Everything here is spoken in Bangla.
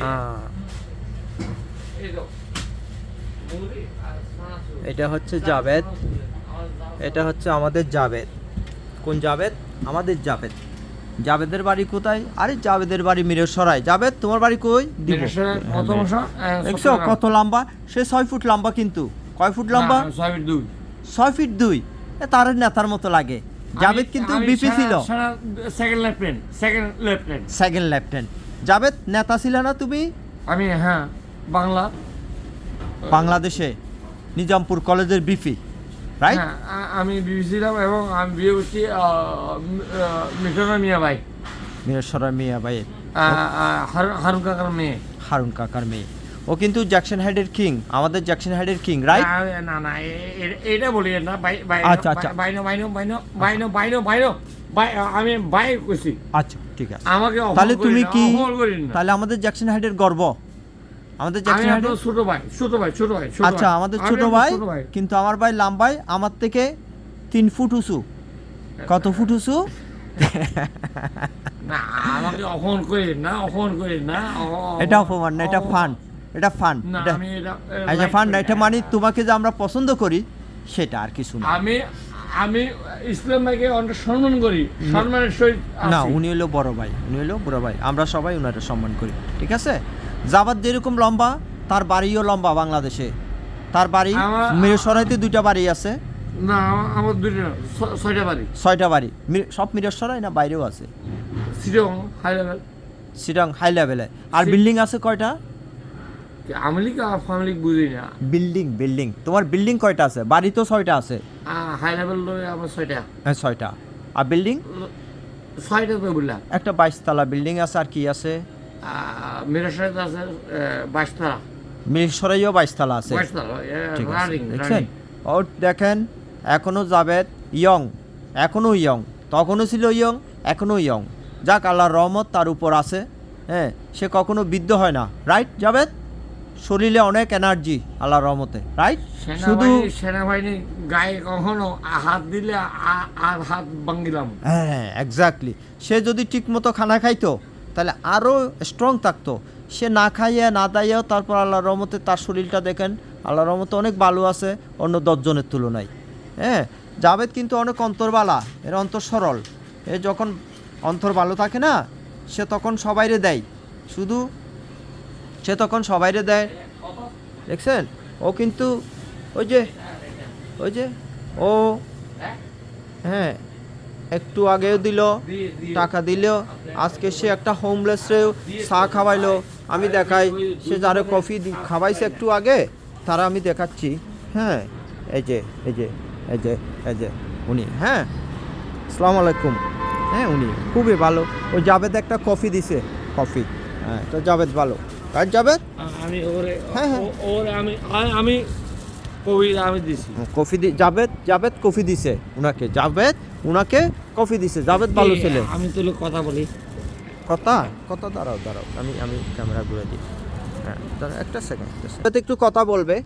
আহ, এটা হচ্ছে জাভেদ। এটা হচ্ছে আমাদের জাভেদ। কোন জাভেদ? আমাদের জাভেদ। জাভেদের বাড়ি কোথায়? আরে জাভেদের বাড়ি মিরসরাই জাবেদ তোমার বাড়ি কই? দিব। কত দেখছ কত লম্বা? সে ছয় ফুট লম্বা কিন্তু। কয় ফুট লম্বা? ছয় ফিট দুই। ছয় ফিট দুই। তার নেতার মতো লাগে। জাভেদ আমি- কিন্তু বিপি ছিল। Second lieutenant second lieutenant second lieutenant Javed নেতা ছিল না তুমি আমি হ্যাঁ বাংলা বাংলাদেশে নিজামপুর কলেজের বিপি রাইট হ্যাঁ আমি বিয়ে ছিলাম এবং আমি বিয়ে করছি মিঠনা মিয়া ভাই মিরসরাই মিয়া ভাই হারুন কাকার মেয়ে হারুন কাকার মেয়ে ও কিন্তু জ্যাকসন হাইডের কিং আমাদের জ্যাকসন হাইডের কিং রাইট না, না এটা বলি না আচ্ছা, আচ্ছা। বাইনো বাইনো বাইনো বাইনো বাইনো বাইনো বাই আমি বাই করছি আচ্ছা ঠিক আছে। আমাকে তাহলে তুমি কি। তাহলে আমাদের জ্যাকসন হাইডের গর্ব। আমাদের জ্যাকসন আপনার ছোট ভাই ছোট ভাই ছোট ভাই আচ্ছা আমাদের আমি ছোট ভাই কিন্তু আমার ভাই লাম্বাই আমার থেকে তিন ফুট উঁচু। কত ফুট উঁচু? না আমাকে অপমান করেন না অপমান করেন না। এটা অপমান না এটা ফান এটা ফান। এটা আচ্ছা ফান এটা মানে তোমাকে যে আমরা পছন্দ করি সেটা আর কিছু না। আমি আমি ইসলাম ভাইকে অনেক সম্মান করি সম্মানের সহিত না উনি হলো বড় ভাই উনি হলো বড় ভাই। আমরা সবাই উনারে সম্মান করি ঠিক আছে? জাবাদ যেরকম লম্বা তার বাড়িও লম্বা বাংলাদেশে। তার বাড়ি মিরসরাইতে দুইটা বাড়ি আছে। না আমার- দুইটা ছয়টা বাড়ি। ছয়টা বাড়ি। সব মিরসরাই না বাইরেও আছে? সিটং হাই লেভেল। সিটং হাই লেভেলে। আর বিল্ডিং আছে কয়টা? আমি লিগ আর ফ্যামিলি বুঝি না। Building building. তোমার বিল্ডিং কয়টা আছে? বাড়ি তো ছয়টা আছে। হাই লেভেল আমার ছয়টা। হ্যাঁ ছয়টা। আর বিল্ডিং? ছয়টা তো বললাম একটা বাইশতলা বিল্ডিং আছে আর কি আছে? সাথে আছে বাইশতলা। মিরসরাইও বাইশতলা আছে। ঠিক আছে। দেখছেন? ও দেখেন এখনও জাভেদ ইয়ং। এখনও ইয়ং। তখনও ছিল ইয়ং এখনও ইয়ং। যাক আল্লাহর রহমত তার উপর আছে। হ্যাঁ সে কখনো বৃদ্ধ হয় না। রাইট জাভেদ? শরীরে অনেক এনার্জি আল্লাহর রহমতে রাইট শুধু সেনাবাহিনী গায়ে কখনো হাত দিলে আর হাত ভাঙ্গিলাম। হ্যাঁ এক্স্যাক্টলি সে যদি ঠিকমতো খানা খাইতো তাহলে আরও স্ট্রং থাকতো। সে না খাইয়ে না দাইয়েও তারপর আল্লাহর রহমতে তার শরীরটা দেখেন আল্লাহর রহমতে অনেক ভালো আছে অন্য দশজনের তুলনায়। হ্যাঁ জাভেদ কিন্তু অনেক অন্তরবালা এর অন্তর সরল এ যখন অন্তর ভালো থাকে না সে তখন সবাইরে দেয়। শুধু সে তখন সবাইরে দেয়। দেখছেন? ও কিন্তু ওই যে ওই যে, ও হ্যাঁ একটু আগেও দিল, টাকা দিলেও আজকে সে একটা হোমলেসরেও চা খাওয়াইলো। আমি দেখাই, সে যারা কফি খাওয়াইছে একটু আগে, তারা আমি দেখাচ্ছি। হ্যাঁ এই যে এই যে এই যে এই যে, উনি হ্যাঁ আসসালামু আলাইকুম। হ্যাঁ উনি খুবই ভালো। ও জাভেদ একটা কফি দিছে। কফি হ্যাঁ তো জাভেদ ভালো। আর যাবে? আমি ওরে হ্যাঁ, হ্যাঁ। ওরে আমি আমি কফি আমি দিছি। কফি দি জাভেদ জাভেদ কফি দিছে উনাকে জাভেদ উনাকে কফি দিছে জাবেদ ভালো ছেলে। আমি তো কথা বলি। কথা? কথা দাঁড়াও দাঁড়াও আমি আমি ক্যামেরা ঘুরে দিই। হ্যাঁ দাঁড়াও একটা সেকেন্ড একটু কথা বলবে।